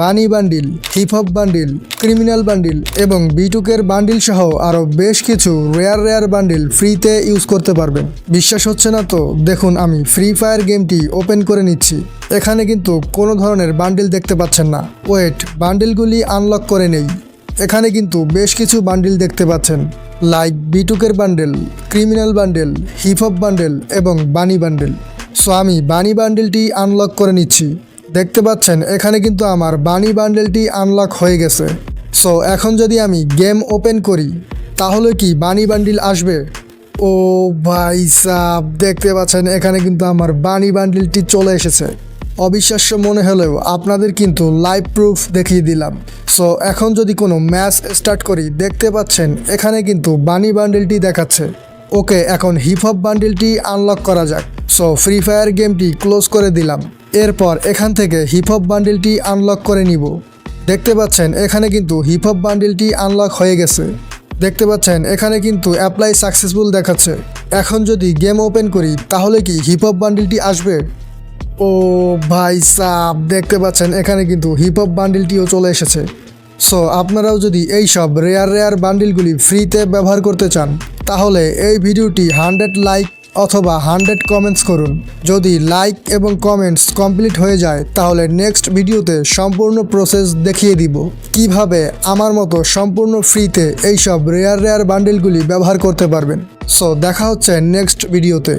Bunny bundle hip hop bundle criminal bundle এবং বিটুকের bundle সহ আরও বেশ কিছু রেয়ার রেয়ার বান্ডিল ফ্রিতে ইউজ করতে পারবেন। বিশ্বাস হচ্ছে না তো? দেখুন, আমি ফ্রি ফায়ার গেমটি ওপেন করে নিচ্ছি। এখানে কিন্তু কোনো ধরনের বান্ডিল দেখতে পাচ্ছেন না। ওয়েট বান্ডিলগুলি আনলক করে নেই। এখানে কিন্তু বেশ কিছু বান্ডিল দেখতে পাচ্ছেন। Like বিটুকের bundle criminal bundle hip hop bundle এবং বানি বান্ডেল। সো আমি বানি বান্ডেলটি আনলক করে নিচ্ছি। দেখতে পাচ্ছেন, এখানে কিন্তু আমার বানি বান্ডেলটি আনলক হয়ে গেছে। সো এখন যদি আমি গেম ওপেন করি, তাহলে কি বানি বান্ডিল আসবে? ও ভাই সাব, দেখতে পাচ্ছেন, এখানে কিন্তু আমার বানি বান্ডিলটি চলে এসেছে। অবিশ্বাস্য মনে হলেও আপনাদের কিন্তু লাইভ প্রুফ দেখিয়ে দিলাম। সো এখন যদি কোনো ম্যাচ স্টার্ট করি, দেখতে পাচ্ছেন, এখানে কিন্তু বানি বান্ডেলটি দেখাচ্ছে। ওকে এখন হিপ হপ বান্ডেলটি আনলক করা যাক। সো ফ্রি ফায়ার গেমটি ক্লোজ করে দিলাম। এরপর এখান থেকে হিপ হপ বান্ডেলটি আনলক করে নিব। দেখতে পাচ্ছেন, এখানে কিন্তু হিপ হপ বান্ডেলটি আনলক হয়ে গেছে। দেখতে পাচ্ছেন, এখানে কিন্তু অ্যাপ্লাই সাকসেসফুল দেখাচ্ছে। এখন যদি গেম ওপেন করি, তাহলে কি হিপ হপ বান্ডেলটি আসবে? ও ভাই সাব, দেখতে পাচ্ছেন, এখানে কিন্তু হিপ হপ বান্ডিলটিও চলে এসেছে। সো আপনারাও যদি এই সব রেয়ার রেয়ার বান্ডিলগুলি ফ্রিতে ব্যবহার করতে চান, তাহলে এই ভিডিওটি হান্ড্রেড লাইক অথবা হান্ড্রেড কমেন্টস করুন। যদি লাইক এবং কমেন্টস কমপ্লিট হয়ে যায়, তাহলে নেক্সট ভিডিওতে সম্পূর্ণ প্রসেস দেখিয়ে দিব। কীভাবে আমার মতো সম্পূর্ণ ফ্রিতে এইসব রেয়ার রেয়ার বান্ডেলগুলি ব্যবহার করতে পারবেন। সো দেখা হচ্ছে নেক্সট ভিডিওতে